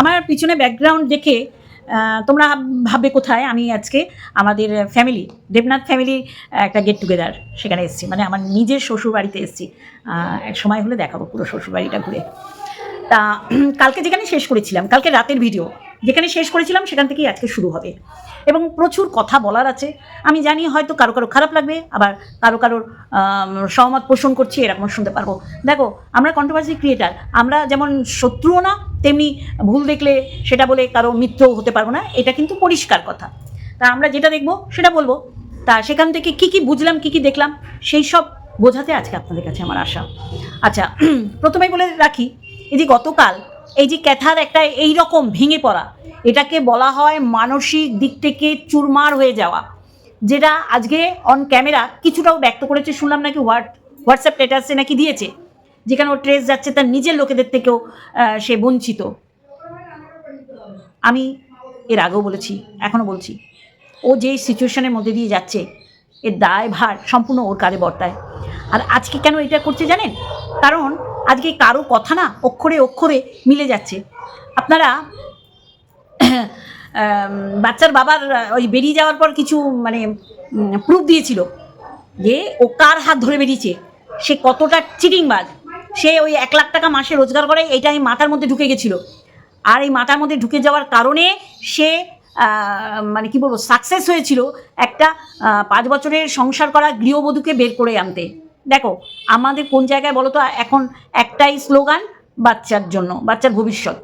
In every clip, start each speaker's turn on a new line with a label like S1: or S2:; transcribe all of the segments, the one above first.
S1: আমার পিছনে ব্যাকগ্রাউন্ড দেখে তোমরা ভাববে কোথায় আমি আজকে আমাদের ফ্যামিলি দেবনাথ ফ্যামিলি একটা গেট টুগেদার সেখানে এসেছি। মানে আমার নিজের শ্বশুরবাড়িতে এসেছি। এক সময় হলে দেখাবো পুরো শ্বশুরবাড়িটা ঘুরে। তা কালকে যেখানে শেষ করেছিলাম, কালকে রাতের ভিডিও যেখানে শেষ করেছিলাম সেখান থেকেই আজকে শুরু হবে। এবং প্রচুর কথা বলার আছে। আমি জানি হয়তো কারও কারও খারাপ লাগবে, আবার কারও কারোর সহমত পোষণ করছি, এরকম শুনতে পারব। দেখো, আমরা কন্ট্রোভার্সি ক্রিয়েটার আমরা যেমন শত্রুও না, তেমনি ভুল দেখলে সেটা বলে কারও মিত্রও হতে পারব না, এটা কিন্তু পরিষ্কার কথা। তা আমরা যেটা দেখব, সেটা বলব। তা সেখান থেকে কি কি বুঝলাম, কি কি দেখলাম, সেই সব বোঝাতে আজকে আপনাদের কাছে আমার আশা। আচ্ছা প্রথমেই বলে রাখি এই যে গতকাল, এই যে ক্যাথার একটা এই রকম ভেঙে পড়া, এটাকে বলা হয় মানসিক দিক থেকে চুরমার হয়ে যাওয়া, যেটা আজকে অন ক্যামেরা কিছুটাও ব্যক্ত করেছে, শুনলাম নাকি হোয়াট, হোয়াটসঅ্যাপ স্ট্যাটাসে নাকি দিয়েছে, যেখানে ও ট্রেস যাচ্ছে তার নিজের লোকেদের থেকেও সে বঞ্চিত। আমি এর আগেও বলেছি, এখনও বলছি, ও যেই সিচুয়েশনের মধ্যে দিয়ে যাচ্ছে, এর দায় ভার সম্পূর্ণ ওর কারে বর্তায়। আর আজকে কেন এটা করছে জানেন? কারণ আজকে কারও কথা না অক্ষরে অক্ষরে মিলে যাচ্ছে। আপনারা বাচ্চার বাবার ওই বেরিয়ে যাওয়ার পর কিছু মানে প্রুফ দিয়েছিল যে ও কার হাত ধরে বেরিয়েছে। সে কতটা চিটিংবাজ সে ওই এক লাখ টাকা মাসে রোজগার করে এটা এই মাথার মধ্যে ঢুকে গেছিল। আর এই মাথার মধ্যে ঢুকে যাওয়ার কারণে সে মানে কি বলব সাকসেস হয়েছিল একটা পাঁচ বছরের সংসার করা গৃহবধূকে বের করে আনতে। দেখো, আমাদের কোন জায়গায় বলো তো এখন একটাই স্লোগান, বাচ্চার জন্য, বাচ্চার ভবিষ্যৎ।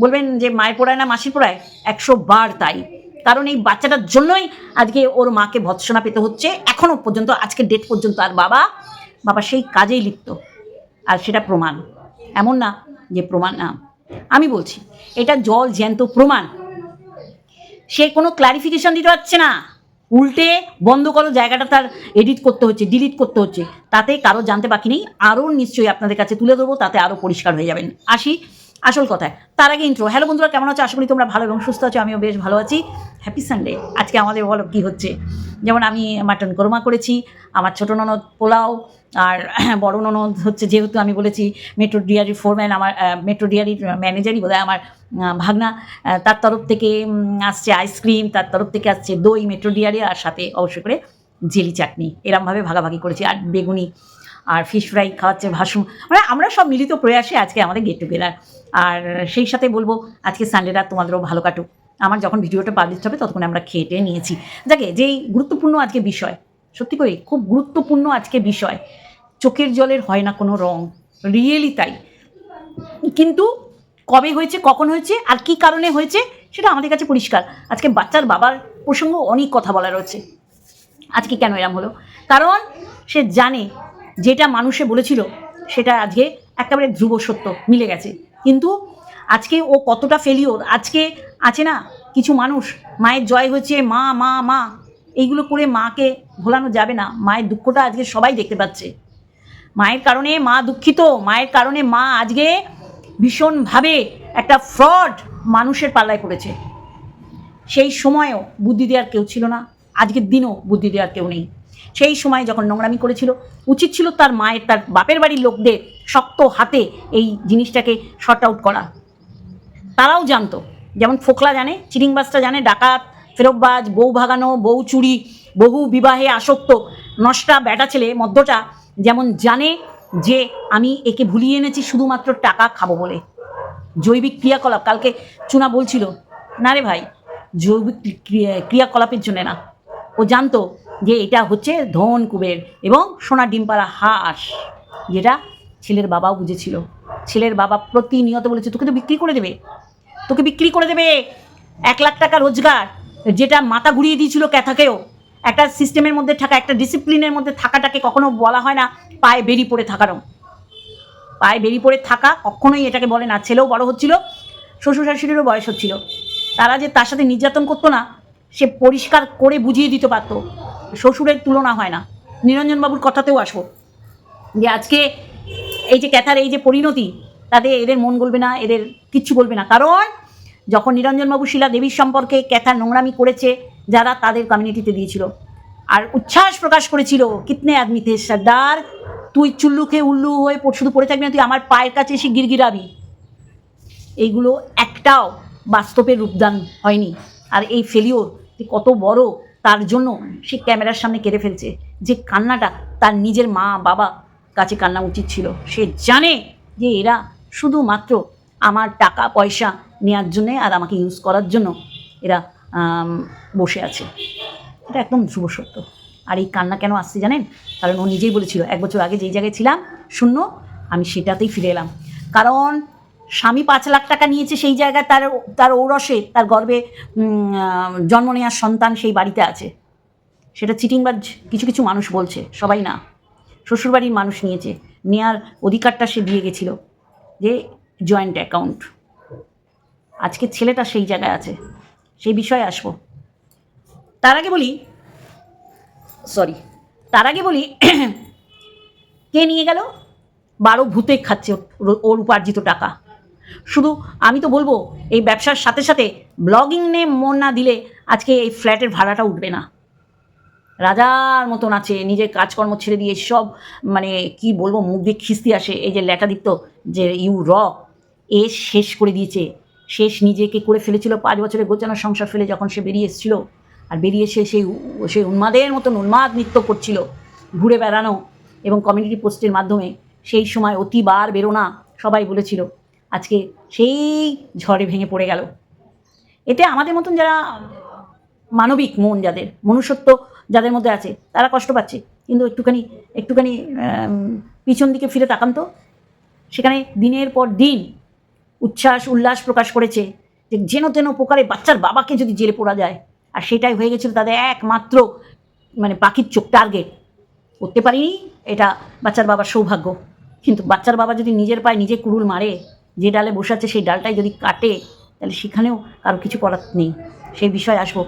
S1: বলবেন যে মায়ের পোড়ায় না মাসির পোড়ায়? একশো বার তাই। কারণ এই বাচ্চাটার জন্যই আজকে ওর মাকে ভৎসনা পেতে হচ্ছে। এখনও পর্যন্ত আজকে ডেট পর্যন্ত আর বাবা বাবা সেই কাজেই লিপ্ত। আর সেটা প্রমাণ। এমন না যে প্রমাণ না। আমি বলছি, এটা জল জ্যান্ত প্রমাণ। সে কোনো ক্লারিফিকেশন দিতে পারছে না। উল্টে বন্ধ করো, জায়গাটা তার এডিট করতে হচ্ছে ডিলিট করতে হচ্ছে। তাতে কারও জানতে বাকি নেই, আরও নিশ্চয়ই আপনাদের কাছে তুলে দেবো তাতে আরও পরিষ্কার হয়ে যাবেন। আসি। আসল কথায়। তার আগে ইন্ট্রো হ্যালো বন্ধুরা, কেমন আছো? আশা করি তোমরা ভালো এবং সুস্থ আছো, আমিও বেশ ভালো আছি। হ্যাপি সানডে আজকে আমাদের বলো কী হচ্ছে? যেমন আমি মাটন কোরমা করেছি, আমার ছোটো ননদ পোলাও, আর বড় ননদ হচ্ছে যেহেতু আমি বলেছি মেট্রো ডিয়ারির ফোরম্যান আমার মেট্রো ডিয়ারির ম্যানেজারই বোধহয় আমার ভাগনা। তার তরফ থেকে আসছে আইসক্রিম তার তরফ থেকে আসছে দই মেট্রো ডিয়ারি আর সাথে অবশ্যই করে জেলি চাটনি। এরমভাবে ভাগাভাগি করেছি। আর বেগুনি আর ফিশ ফ্রাই খাওয়াচ্ছে ভাসুম। মানে আমরা সব মিলিত প্রয়াসে আজকে আমাদের গেট টুগেদার আর সেই সাথে বলব, আজকে সানডেটা তোমাদেরও ভালো কাটুক। আমার যখন ভিডিওটা পাবলিশ হবে, ততক্ষণ আমরা খেটে নিয়েছি। যাকে যেই গুরুত্বপূর্ণ আজকে বিষয়, সত্যি করে খুব গুরুত্বপূর্ণ আজকে বিষয়, চোখের জলের হয় না কোনো রং রিয়েলি তাই। কিন্তু কবে হয়েছে, কখন হয়েছে, আর কি কারণে হয়েছে, সেটা আমাদের কাছে পরিষ্কার। আজকে বাচ্চার বাবার প্রসঙ্গ অনেক কথা বলা রয়েছে। আজকে কেন এরম হলো? কারণ সে জানে যেটা মানুষে বলেছিল, সেটা আজকে একেবারে ধ্রুব সত্য, মিলে গেছে। কিন্তু আজকে ও কতটা ফেলিওর আজকে আছে না কিছু মানুষ, মায়ের জয় হচ্ছে মা মা মা, এইগুলো করে মাকে ভোলানো যাবে না। মায়ের দুঃখটা আজকে সবাই দেখতে পাচ্ছে। মায়ের কারণে মা দুঃখিত, মায়ের কারণে মা আজকে ভীষণভাবে একটা ফ্রড মানুষের পাল্লায় পড়েছে। সেই সময়েও বুদ্ধি দেওয়ার কেউ ছিল না, আজকের দিনও বুদ্ধি দেওয়ার কেউ নেই। সেই সময় যখন নোংরামি করেছিল, উচিত ছিল তার মায়ের, তার বাপের বাড়ির লোকদের শক্ত হাতে এই জিনিসটাকে শর্ট আউট করা। তারাও জানতো, যেমন ফোকলা জানে, চিরিংবাজটা জানে, ডাকাত ফেরববাজ বউ ভাগানো, বউ চুরি, বহু বিবাহে আসক্ত, নষ্টা ব্যাটা ছেলে, মদ্যটা যেমন জানে যে আমি একে ভুলিয়ে এনেছি শুধুমাত্র টাকা খাব বলে। জৈবিক ক্রিয়াকলাপ, কালকে চুনা বলছিল, না রে ভাই, জৈবিক ক্রিয়া- ক্রিয়াকলাপের জন্য না। ও জানতো যে এটা হচ্ছে ধন কুবের এবং সোনা ডিমপাড়া হাঁস, যেটা ছেলের বাবাও বুঝেছিল। ছেলের বাবা প্রতিনিয়ত বলেছে, তোকে তো বিক্রি করে দেবে। তোকে বিক্রি করে দেবে এক লাখ টাকা রোজগার। যেটা মাথা ঘুরিয়ে দিয়েছিল ক্যাথাকেও। একটা সিস্টেমের মধ্যে থাকা, একটা ডিসিপ্লিনের মধ্যে থাকাটাকে কখনো বলা হয় না, পায়ে বেরিয়ে পড়ে থাকারও পায়ে বেরিয়ে পড়ে থাকা কখনোই এটাকে বলে না। ছেলেও বড় হচ্ছিল শ্বশুর শাশুড়িরও বয়স হচ্ছিল। তারা যে তার সাথে নির্যাতন করতো না, সে পরিষ্কার করে বুঝিয়ে দিতে পারতো। শ্বশুরের তুলনা হয় না। নিরঞ্জনবাবুর কথাতেও আসব। যে আজকে এই যে ক্যাথার, এই যে পরিণতি, তাতে এদের মন গলবে না, এদের কিচ্ছু বলবে না। কারণ যখন নিরঞ্জনবাবু শিলা দেবীর সম্পর্কে ক্যাথার নোংরামি করেছে, যারা তাদের কমিউনিটিতে দিয়েছিল। আর উচ্ছ্বাস প্রকাশ করেছিল, কিতনে আদমি থে সর্দার? তুই চুল্লু খেয়ে উল্লু হয়ে শুধু পড়ে থাকবি না, তুই আমার পায়ের কাছে এসে গিরগিরাবি। এইগুলো একটাও বাস্তবের রূপদান হয়নি। আর এই ফেলিওর কত বড় তার জন্য সে ক্যামেরার সামনে কেঁদে ফেলছে। যে কান্নাটা তার নিজের মা, বাবা কাছে কান্না উচিত ছিল। সে জানে যে এরা শুধুমাত্র আমার টাকা, পয়সা নেওয়ার জন্যে আর আমাকে ইউজ করার জন্য এরা বসে আছে। এটা একদম ধ্রুব সত্য। আর এই কান্না কেন আসছে জানেন? কারণ ও নিজেই বলেছিল, এক বছর আগে যেই জায়গায় ছিলাম, শূন্য, আমি সেটাতেই ফিরে এলাম। কারণ স্বামী পাঁচ লাখ টাকা নিয়েছে সেই জায়গায় তার তার ঔরসে, তার গর্বে জন্ম নেওয়ার সন্তান সেই বাড়িতে আছে। সেটা চিটিংবাজ কিছু কিছু মানুষ বলছে, সবাই না। শ্বশুরবাড়ির মানুষ নিয়েছে। নেয়ার অধিকারটা সে দিয়ে গেছিল, যে জয়েন্ট অ্যাকাউন্ট আজকে ছেলেটা সেই জায়গায় আছে। সেই বিষয়ে আসব। তার আগে বলি সরি তার আগে বলি, কে নিয়ে গেল? বারো ভূতে খাচ্ছে ওর- উপার্জিত টাকা। শুধু আমি তো বলব, এই ব্যবসার সাথে সাথে ব্লগিং নে মন না দিলে আজকে এই ফ্ল্যাটের ভাড়াটা উঠবে না। রাজার মতন আছে, নিজের কাজকর্ম ছেড়ে দিয়ে সব মানে কি বলব, মুখ দিয়ে খিস্তি আসে। এই যে ল্যাটাদিত্য যে ইউ র, এ শেষ করে দিয়েছে। শেষ নিজেকে করে ফেলেছিল, পাঁচ বছরের গোচানো সংসার ফেলে যখন সে বেরিয়ে এসেছিল। আর বেরিয়ে এসে সেই সেই উন্মাদের মতন উন্মাদ নৃত্য করছিল, ঘুরে বেড়ানো এবং কমিউনিটি পোস্টের মাধ্যমে। সেই সময় অতিবার বেরোনা, সবাই বলেছিল আজকে সেই ঝড়ে ভেঙে পড়ে গেল। এতে আমাদের মতন যারা মানবিক মন যাদের, মনুষ্যত্ব যাদের মধ্যে আছে, তারা কষ্ট পাচ্ছে। কিন্তু একটুখানি একটুখানি পিছন দিকে ফিরে তাকান তো। সেখানে দিনের পর দিন উচ্ছ্বাস, উল্লাস প্রকাশ করেছে যে যেন তেন প্রকারে বাচ্চার বাবাকে যদি জেলে পড়া যায়, আর সেটাই হয়ে গেছিল তাদের একমাত্র মানে পাখির চোখ টার্গেট করতে পারিনি, এটা বাচ্চার বাবার সৌভাগ্য। কিন্তু বাচ্চার বাবা যদি নিজের পায়ে নিজে কুড়ুল মারে যে ডালে বসে আছে সেই ডালটাই যদি কাটে, তাহলে সেখানেও কারও কিছু করার নেই। সেই বিষয়ে আসব।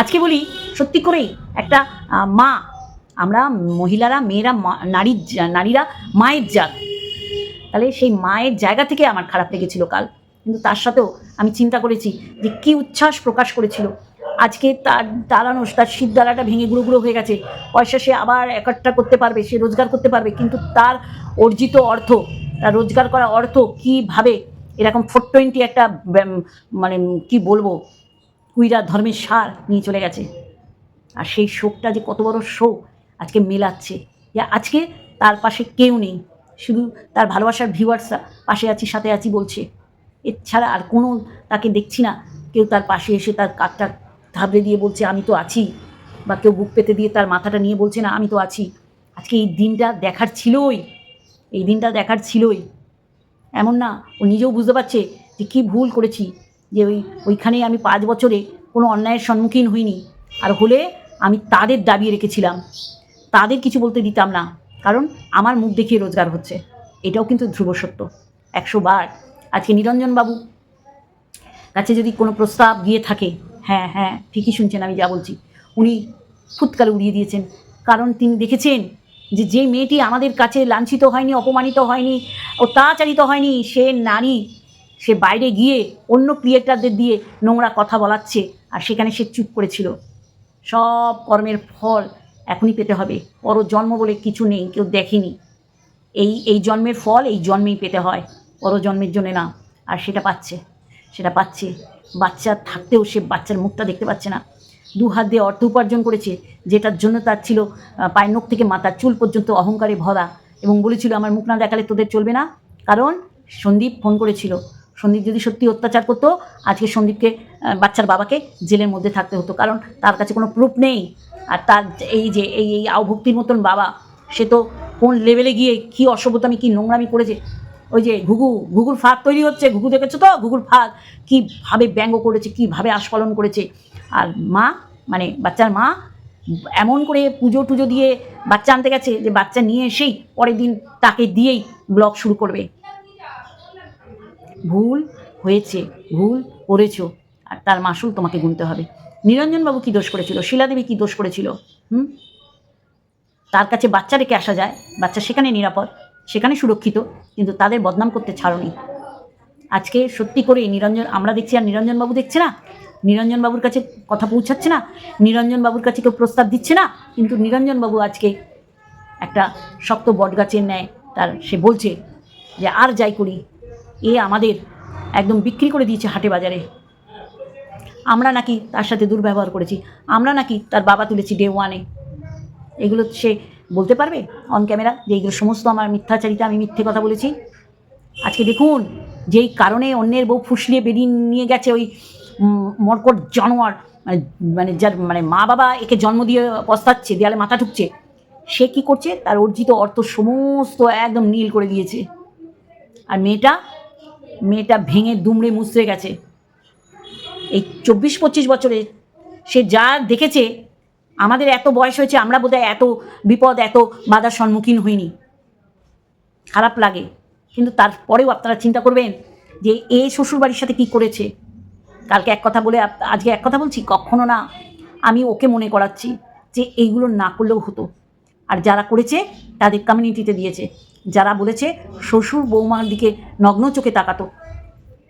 S1: আজকে বলি, সত্যি করেই একটা মা, আমরা মহিলারা, মেয়েরা নারীর নারীরা মায়ের জাত। তাহলে সেই মায়ের জায়গা থেকে আমার খারাপ লেগেছিল কাল। কিন্তু তার সাথেও আমি চিন্তা করেছি যে কী উচ্ছ্বাস প্রকাশ করেছিল। আজকে তার দাঁড়ানো তার শীতদালাটা ভেঙে গুঁড়ো গুঁড়ো হয়ে গেছে। পয়সা সে আবার একটা করতে পারবে, সে রোজগার করতে পারবে, কিন্তু তার অর্জিত অর্থ রোজগার করা অর্থ কীভাবে? এরকম ফোর টোয়েন্টি একটা মানে কি বলব? কুইরা ধর্মের সার নিয়ে চলে গেছে। আর সেই শোকটা যে কত বড় শোক আজকে মেলাচ্ছে। যে আজকে তার পাশে কেউ নেই। শুধু তার ভালোবাসার ভিউয়ার্সরা পাশে আছি, সাথে আছি বলছে। এছাড়া আর কোনো তাকে দেখছি না। কেউ তার পাশে এসে তার কাঠটা থাবড়ে দিয়ে বলছে, আমি তো আছি। বা কেউ বুক পেতে দিয়ে তার মাথাটা নিয়ে বলছে, না, আমি তো আছি। আজকে এই দিনটা দেখার ছিলই। এই দিনটা দেখার ছিলই। এমন না, ও নিজেও বুঝতে পারছে যে কী ভুল করেছি, যে ওই, ওইখানে আমি পাঁচ বছরে কোনো অন্যায়ের সম্মুখীন হইনি। আর হলে আমি তাদের দাবিয়ে রেখেছিলাম। তাদের কিছু বলতে দিতাম না, কারণ আমার মুখ দেখিয়ে রোজগার হচ্ছে। এটাও কিন্তু ধ্রুব সত্য। একশো বার। আজকে নিরঞ্জনবাবু কাছে যদি কোনো প্রস্তাব গিয়ে থাকে হ্যাঁ হ্যাঁ ঠিকই শুনছেন, আমি যা বলছি, উনি ফুৎকালে উড়িয়ে দিয়েছেন। কারণ তিনি দেখেছেন যে যে মেয়েটি আমাদের কাছে লাঞ্ছিত হয়নি, অপমানিত হয়নি, অত্যাচারিত হয়নি, সে নারী, সে বাইরে গিয়ে অন্য ক্রিয়েটারদের দিয়ে নোংরা কথা বলাচ্ছে আর সেখানে সে চুপ করেছিল। সব কর্মের ফল এখনই পেতে হবে। পর জন্ম বলে কিছু নেই, কেউ দেখেনি। এই এই জন্মের ফল এই জন্মেই পেতে হয়। পর জন্মের জন্য না, আর সেটা পাচ্ছে সেটা পাচ্ছে। বাচ্চা থাকতেও সে বাচ্চার মুখটা দেখতে পাচ্ছে না। দু হাত দিয়ে অর্থ উপার্জন করেছে, যেটার জন্য তার ছিল পায়ের নখ থেকে মাথার চুল পর্যন্ত অহংকারে ভরা এবং বলেছিল, আমার মুখ না দেখালে তোদের চলবে না। কারণ সন্দীপ ফোন করেছিল, সন্দীপ যদি সত্যি অত্যাচার করতো, আজকে সন্দীপকে বাচ্চার বাবাকে জেলের মধ্যে থাকতে হতো, কারণ তার কাছে কোনো প্রুফ নেই। আর তার এই যে, এই এই আওভক্তির মতন বাবা, সে তো কোন লেভেলে গিয়ে কী অসভ্যতামি, কী নোংরামি করেছে? ওই যে ঘুঘু, ঘুঘুর ফাঁদ তৈরি হচ্ছে, ঘুঘু দেখেছ তো? ঘুঘুর ফাঁদ কীভাবে ব্যঙ্গ করেছে কীভাবে আস্ফলন করেছে? আর মা মানে বাচ্চার মা, এমন করে পুজো টুজো দিয়ে বাচ্চা আনতে গেছে যে বাচ্চা নিয়ে এসেই পরের দিন তাকে দিয়েই ব্লগ শুরু করবে। ভুল হয়েছে, ভুল করেছ। আর তার মাসুল তোমাকে গুনতে হবে। নিরঞ্জনবাবু কী দোষ করেছিল? শিলাদেবী কী দোষ করেছিল? হুম? তার কাছে বাচ্চা রেখে আসা যায়। বাচ্চা সেখানে নিরাপদ, সেখানে সুরক্ষিত, কিন্তু তাদের বদনাম করতে ছাড়নি আজকে সত্যি করে নিরঞ্জন, আমরা দেখছি আর নিরঞ্জনবাবু দেখছে না? নিরঞ্জনবাবুর কাছে কথা পৌঁছাচ্ছে না, নিরঞ্জনবাবুর কাছে কেউ প্রস্তাব দিচ্ছে না, কিন্তু নিরঞ্জনবাবু আজকে একটা শক্ত বটগাছের ন্যায় তার, সে বলছে যে আর যাই করি, এ আমাদের একদম বিক্রি করে দিয়েছে হাটে বাজারে। আমরা নাকি তার সাথে দুর্ব্যবহার করেছি, আমরা নাকি তার বাবা তুলেছি ডে ওয়ানে এগুলো সে বলতে পারবে অন ক্যামেরা যে এইগুলো সমস্ত আমার মিথ্যাচারিতা, আমি মিথ্যে কথা বলেছি। আজকে দেখুন, যেই কারণে অন্যের বউ ফুসলিয়ে বেরিয়ে নিয়ে গেছে ওই মরকট জানোয়ার মানে মানে যার মানে মা বাবা একে জন্ম দিয়ে পস্তাচ্ছে, দেয়ালে মাথা ঠুকছে, সে কি করছে? তার অর্জিত অর্থ সমস্ত একদম নীল করে দিয়েছে। আর মেয়েটা মেয়েটা ভেঙে দুমড়ে মুচড়ে গেছে। এই চব্বিশ পঁচিশ বছরে সে যা দেখেছে, আমাদের এত বয়স হয়েছে, আমরা বোধহয় এত বিপদ, এত বাধার সম্মুখীন হইনি। খারাপ লাগে। কিন্তু তারপরেও আপনারা চিন্তা করবেন যে, এ শ্বশুরবাড়ির সাথে কি করেছে? কালকে এক কথা বলে আজকে এক কথা বলছি? কখনো না। আমি ওকে মনে করাচ্ছি যে এইগুলো না করলেও হতো। আর যারা করেছে, তাদের কমিউনিটিতে দিয়েছে। যারা বলেছে, শ্বশুর বৌমার দিকে নগ্ন চোখে তাকাতো।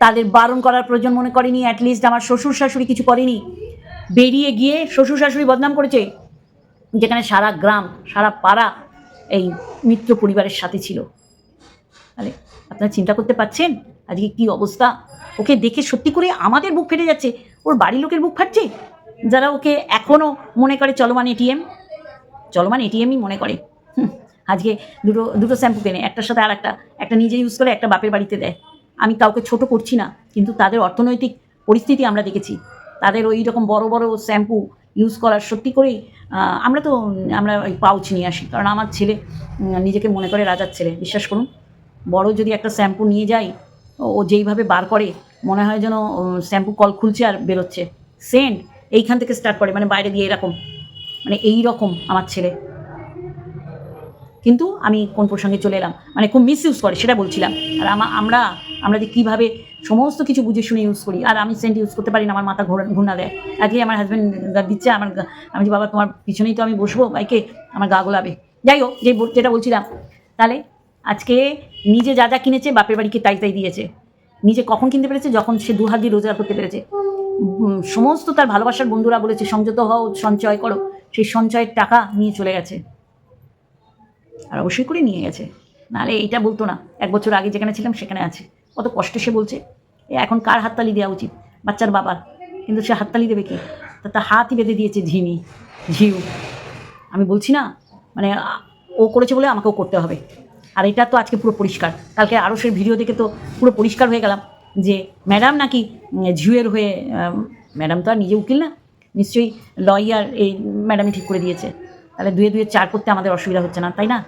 S1: তাদের বারণ করার প্রয়োজন মনে করেনি অ্যাটলিস্ট আমার শ্বশুর শাশুড়ি কিছু করেনি। বেরিয়ে গিয়ে শ্বশুর শাশুড়ি বদনাম করেছে, যেখানে সারা গ্রাম, সারা পাড়া এই মিত্র পরিবারের সাথে ছিল। তাহলে আপনারা চিন্তা করতে পারছেন? আজকে কি অবস্থা? ওকে দেখে সত্যি করে আমাদের বুক ফেটে যাচ্ছে? ওর বাড়ির লোকের বুক ফাটছে? যারা ওকে এখনও মনে করে চলমান এটিএম, চলমান এটিএমই মনে করে। আজকে দুটো দুটো শ্যাম্পু কেনে, একটার সাথে আর একটা একটা নিজে ইউজ করে, একটা বাপের বাড়িতে দেয়। আমি কাউকে ছোট করছি না, কিন্তু তাদের অর্থনৈতিক পরিস্থিতি আমরা দেখেছি। তাদের ওই রকম বড় বড় শ্যাম্পু ইউজ করার সত্যি করেই আমরা তো, আমরা ওই পাউচ নিয়ে আসি, কারণ আমার ছেলে নিজেকে মনে করে রাজার ছেলে, বিশ্বাস করুন। বড় যদি একটা শ্যাম্পু নিয়ে যাই ও- যেইভাবে বার করে, মনে হয় যেন শ্যাম্পু কল খুলছে আর বেরোচ্ছে। সেন্ট এইখান থেকে স্টার্ট করে মানে বাইরে দিয়ে এরকম। মানে এই রকম আমার ছেলে। কিন্তু আমি কোন প্রসঙ্গে চলে এলাম? মানে খুব মিস ইউজ করে, সেটা বলছিলাম। আর আমা, আমরা আমরা যে কীভাবে সমস্ত কিছু বুঝে শুনে ইউজ করি, আর আমি সেন্ট ইউজ করতে পারি না, আমার মাথা ঘোরা ঘূর্ণা দেয়। আজকে আমার হাজব্যান্ড দিচ্ছে, আমার আমি যে, বাবা, তোমার পিছনেই তো আমি বসবো, বাইকে? আমার গা গোলাবে। যাই হোক যে যেটা বলছিলাম, তাহলে আজকে নিজে যা যা কিনেছে বাপের বাড়িকে তাই তাই দিয়েছে। নিজে কখন কিনতে পেরেছে? যখন সে দু হাত দিয়ে রোজগার করতে পেরেছে। সমস্ত তার ভালোবাসার বন্ধুরা বলেছে, সংযত হও, সঞ্চয় করো। সেই সঞ্চয়ের টাকা নিয়ে চলে গেছে। আর অবশ্যই করে নিয়ে গেছে। নাহলে এইটা বলতো না, এক বছর আগে যেখানে ছিলাম সেখানে আছে। কত কষ্টে সে বলছে, এ, এখন কার হাততালি দেওয়া উচিত? বাচ্চার বাবার। কিন্তু সে হাততালি দেবে কি? তা তার হাতই বেঁধে দিয়েছে ঝিমি, ঝিউ। আমি বলছি না মানে ও করেছে বলে আমাকেও করতে হবে। আর এটা তো আজকে পুরো পরিষ্কার। কালকে আরও সেই ভিডিও দেখে তো পুরো পরিষ্কার হয়ে গেলাম যে ম্যাডাম নাকি ঝিউয়ের হয়ে ম্যাডাম তো আর নিজে উকিল না, নিশ্চয়ই লয়ার এই ম্যাডামই ঠিক করে দিয়েছে। তাহলে দুয়ে দুয়ে চার করতে আমাদের অসুবিধা হচ্ছে না, তাই না?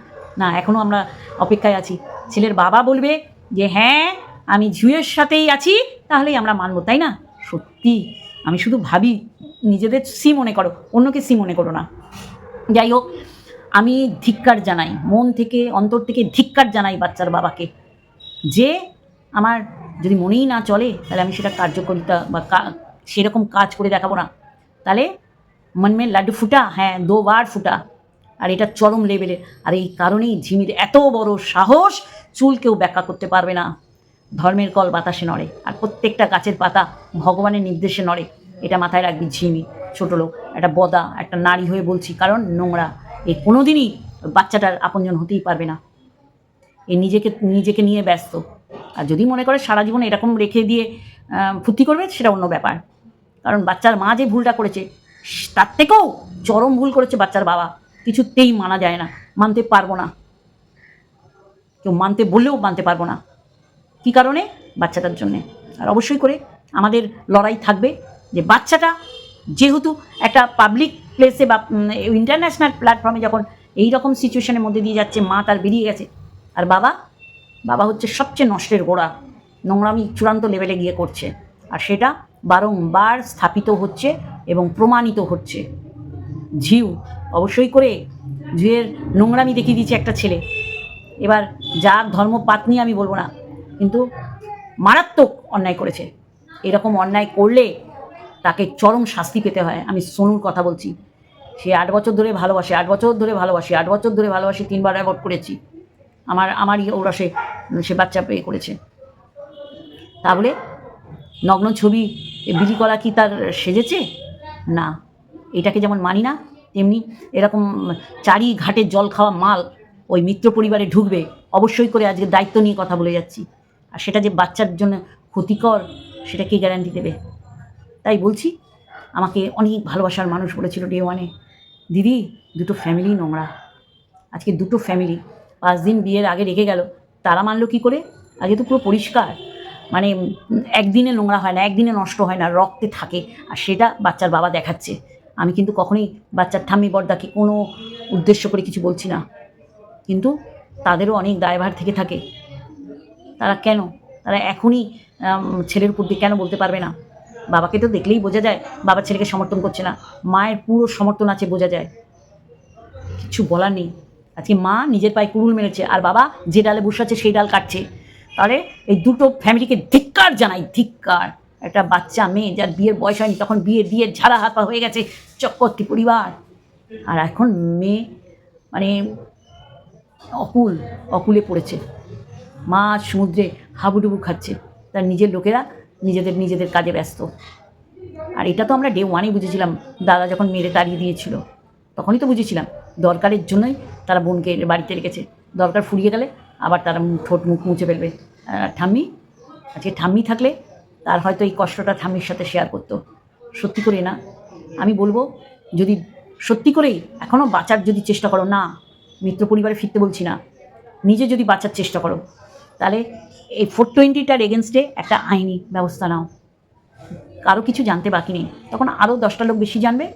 S1: না এখনও আমরা অপেক্ষায় আছি। ছেলের বাবা বলবে যে হ্যাঁ আমি ঝুয়ের সাথেই আছি, তাহলেই আমরা মানবো তাই না? সত্যি, আমি শুধু ভাবি, নিজেদের সি মনে করো, অন্যকে সি মনে করো না। যাই হোক আমি ধিক্কার জানাই, মন থেকে, অন্তর থেকে ধিক্কার জানাই বাচ্চার বাবাকে। যে আমার যদি মনেই না চলে, তাহলে আমি সেটা কার্যকরিতা বা সেরকম কাজ করে দেখাবো না। তাহলে মন মে লাড্ডু ফুটা হ্যাঁ দোবার ফুটা। আর এটা চরম লেভেলের আর এই কারণেই ঝিমির এত বড় সাহস চুল কেউ ব্যাখ্যা করতে পারবে না। ধর্মের কল বাতাসে নড়ে, আর প্রত্যেকটা গাছের পাতা ভগবানের নির্দেশে নড়ে। এটা মাথায় রাখবি ঝিমি, ছোট লোক। একটা বদা, একটা নারী হয়ে বলছি, কারণ নোংরা। এই কোনোদিনই বাচ্চাটার আপনজন হতেই পারবে না। এ নিজেকে নিজেকে নিয়ে ব্যস্ত। আর যদি মনে করে সারা জীবন এরকম রেখে দিয়ে ফুর্তি করবে, সেটা অন্য ব্যাপার। কারণ বাচ্চার মা যে ভুলটা করেছে তার থেকেও চরম ভুল করেছে বাচ্চার বাবা। কিছুতেই মানা যায় না, মানতে পারব না। কেউ মানতে বললেও মানতে পারব না। কী কারণে? বাচ্চাটার জন্যে। আর অবশ্যই করে আমাদের লড়াই থাকবে যে বাচ্চাটা যেহেতু একটা পাবলিক প্লেসে বা ইন্টারন্যাশনাল প্ল্যাটফর্মে যখন এই রকম সিচুয়েশনের মধ্যে দিয়ে যাচ্ছে, মা তার বেরিয়ে গেছে। আর বাবা বাবা হচ্ছে সবচেয়ে নষ্টের গোড়া, নোংরামি চূড়ান্ত লেভেলে গিয়ে করছে। আর সেটা বারংবার স্থাপিত হচ্ছে এবং প্রমাণিত হচ্ছে। ঝিউ, অবশ্যই করে ঝিউয়ের নোংরামি দেখিয়ে দিয়েছে একটা ছেলে। এবার যার ধর্ম পাতনি আমি বলব না, কিন্তু মারাত্মক অন্যায় করেছে। এরকম অন্যায় করলে তাকে চরম শাস্তি পেতে হয়। আমি সোনুর কথা বলছি। সে আট বছর ধরে ভালোবাসে, আট বছর ধরে ভালোবাসি, আট বছর ধরে ভালোবাসি, তিনবার অ্যাভয়েড করেছি। আমার, আমারই ওরা সে সে বাচ্চা পেয়ে করেছে। তাহলে নগ্ন ছবি বিলি করা কি তার সেজেছে? না। এটাকে যেমন মানি না, তেমনি এরকম চারি ঘাটে জল খাওয়া মাল ওই মিত্র পরিবারে ঢুকবে, অবশ্যই করে আজকে দায়িত্ব নিয়ে কথা বলে যাচ্ছি। আর সেটা যে বাচ্চার জন্য ক্ষতিকর, সেটা কে গ্যারান্টি দেবে? তাই বলছি, আমাকে অনেক ভালোবাসার মানুষ বলেছিল ডে ওয়ানে দিদি, দুটো ফ্যামিলি নোংরা, আজকে দুটো ফ্যামিলি পাঁচ দিন বিয়ের আগে রেখে গেল, তারা মানলো কী করে? আগে তো পুরো পরিষ্কার মানে একদিনে নোংরা হয় না, একদিনে নষ্ট হয় না, রক্তে থাকে, আর সেটা বাচ্চার বাবা দেখাচ্ছে। আমি কিন্তু কখনোই বাচ্চার ঠাম্মি বর্দাকে কোনো উদ্দেশ্য করে কিছু বলছি না। কিন্তু তাদেরও অনেক দায়ভার থেকে থাকে। তারা কেন? তারা এখনই ছেলের উপর দিয়ে কেন বলতে পারবে না? বাবাকে তো দেখলেই বোঝা যায়, বাবা ছেলেকে সমর্থন করছে না। মায়ের পুরো সমর্থন আছে বোঝা যায়। কিছু বলার নেই। আজকে মা নিজের পায়ে কুড়ুল মেরেছে, আর বাবা যে ডালে বসে আছে সেই ডাল কাটছে। তাহলে এই দুটো ফ্যামিলিকে ধিক্কার জানাই, ধিক্কার। একটা বাচ্চা মেয়ে যার বিয়ের বয়স হয়নি, তখন বিয়ে দিয়ে ঝাড়া হাত পা হয়ে গেছে, চক্করটি পরিবার। আর এখন মেয়ে মানে অকুল, অকুলে পড়েছে। মাছ সমুদ্রে হাবুডুবু খাচ্ছে। তার নিজের লোকেরা নিজেদের নিজেদের কাজে ব্যস্ত। আর এটা তো আমরা ডে ওয়ানেই বুঝেছিলাম। দাদা যখন মেরে তাড়িয়ে দিয়েছিল, তখনই তো বুঝেছিলাম। দরকারের জন্যই তারা বোনকে বাড়িতে রেখেছে। দরকার ফুরিয়ে গেলে আবার তারা ঠোঁট, মুখ মুছে ফেলবে। আর ঠাম্মি, আজকে ঠাম্মি থাকলে তার হয়তো এই কষ্টটা ঠাম্মির সাথে শেয়ার করতো। সত্যি করে না। আমি বলব, যদি সত্যি করেই এখনও বাঁচার যদি চেষ্টা করো, না, মিত্র পরিবারে ফিরতে বলছি না, নিজে যদি বাঁচার চেষ্টা করো তাহলে এই ফোর টোয়েন্টিটার এগেনস্টে একটা আইনি ব্যবস্থা নাও। কারও কিছু জানতে বাকি নেই। তখন আরও দশটা লোক বেশি জানবে,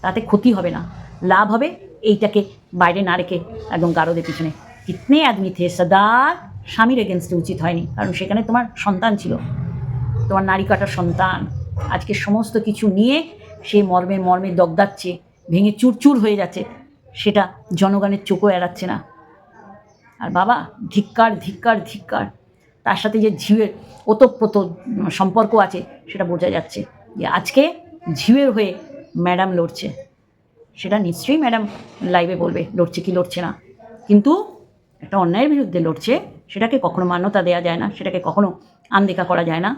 S1: তাতে ক্ষতি হবে না। লাভ হবে এইটাকে বাইরে না রেখে একদম গারদের পিছনে। কিতনে আদমি থে সদার স্বামীর এগেনস্টে উচিত হয়নি। কারণ সেখানে তোমার সন্তান ছিল। তোমার নারী কাটার সন্তান। আজকে সমস্ত কিছু নিয়ে সে মর্মে মর্মে দগদাচ্ছে, ভেঙে চুরচুর হয়ে যাচ্ছে। সেটা জনগণের চোখও এড়াচ্ছে না। আর বাবা, ধিক্কার ধিক্কার ধিক্কার। তার সাথে যে ঝিউয়ের ওতপ্রোত সম্পর্ক আছে, সেটা বোঝা যাচ্ছে যে আজকে ঝিউয়ের হয়ে ম্যাডাম লড়ছে। সেটা নিশ্চয়ই ম্যাডাম লাইভে বলবে, লড়ছে কি লড়ছে না। কিন্তু একটা অন্যায়ের বিরুদ্ধে লড়ছে, সেটাকে কখনো মান্যতা দেওয়া যায় না, সেটাকে কখনো আনদেখা করা যায় না।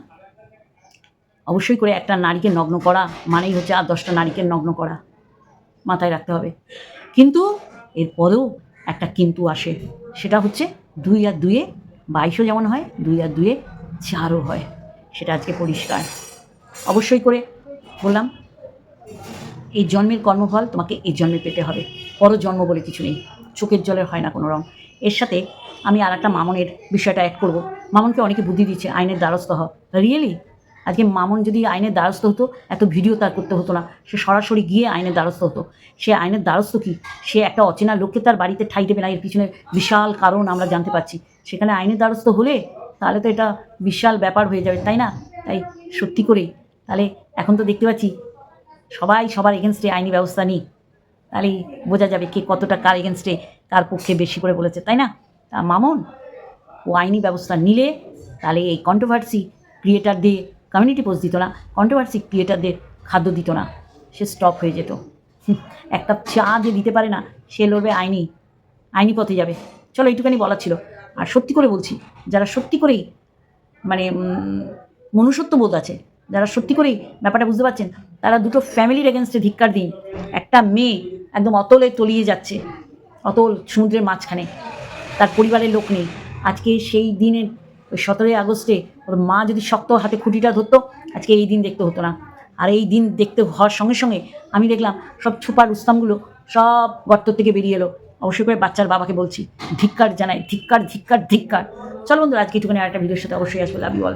S1: অবশ্যই করে একটা নারীকে নগ্ন করা মানেই হচ্ছে আর দশটা নারীকে নগ্ন করা মাথায় রাখতে হবে। কিন্তু এরপরেও একটা কিন্তু আসে। সেটা হচ্ছে দুই আর দুয়ে বাইশও যেমন হয়, দুই আর দুয়ে চারও হয়। সেটা আজকে পরিষ্কার। অবশ্যই করে বললাম, এই জন্মের কর্মফল তোমাকে এই জন্মে পেতে হবে। পর জন্ম বলে কিছু নেই। চোখের জলের হয় না কোনো রং। এর সাথে আমি আর একটা মামনের বিষয়টা অ্যাড করব। মামনকে অনেকে বুদ্ধি দিচ্ছে, আইনের দ্বারস্থ হ রিয়েলি আজকে মামন যদি আইনের দ্বারস্থ হতো, এত ভিডিও তার করতে হতো না। সে সরাসরি গিয়ে আইনের দ্বারস্থ হতো। সে আইনের দ্বারস্থ কি? সে একটা অচেনা লোককে তার বাড়িতে ঠাই দেবে না, এর পিছনে বিশাল কারণ আমরা জানতে পারছি। সেখানে আইনের দ্বারস্থ হলে তাহলে তো এটা বিশাল ব্যাপার হয়ে যাবে, তাই না? তাই সত্যি করে তাহলে এখন তো দেখতে পাচ্ছি, সবাই সবার এগেনস্টে আইনি ব্যবস্থা নিই। তাহলে বোঝা যাবে কে কতটা কার এগেনস্টে কার পক্ষে বেশি করে বলেছে, তাই না? তা মামুন, ও আইনি ব্যবস্থা নিলে তাহলে এই কন্ট্রোভার্সি ক্রিয়েটার ক্রিয়েটারদের কমিউনিটি পোস্ট দিত না কন্ট্রোভার্সি ক্রিয়েটারদের খাদ্য দিত না, সে স্টপ হয়ে যেত। এক কাপ চা যে দিতে পারে না, সে লড়বে আইনি আইনি পথে যাবে। চলো এইটুখানি বলার ছিল। আর সত্যি করে বলছি, যারা সত্যি করেই মানে মনুষ্যত্ব বোধ আছে, যারা সত্যি করেই ব্যাপারটা বুঝতে পারছেন, তারা দুটো ফ্যামিলির এগেনস্টে ধিক্কার দিন। একটা মেয়ে একদম অতলে তলিয়ে যাচ্ছে, অতল সমুদ্রের মাঝখানে, তার পরিবারের লোক নেই। আজকে সেই দিনের ওই সতেরোই আগস্টে ওর মা যদি শক্ত হাতে খুঁটিটা ধরতো, আজকে এই দিন দেখতে হতো না। আর এই দিন দেখতে হওয়ার সঙ্গে সঙ্গে আমি দেখলাম সব ছুপার উস্তামগুলো সব গর্ত থেকে বেরিয়ে এলো। অবশ্যই করে বাচ্চার বাবাকে বলছি, ধিক্কার জানাই, ধিক্কার ধিক্কার ধিক্কার। চলো বন্ধুরা, আজকে একটুখানি আরেকটা ভিডিওর সাথে অবশ্যই আসবে লাভ অল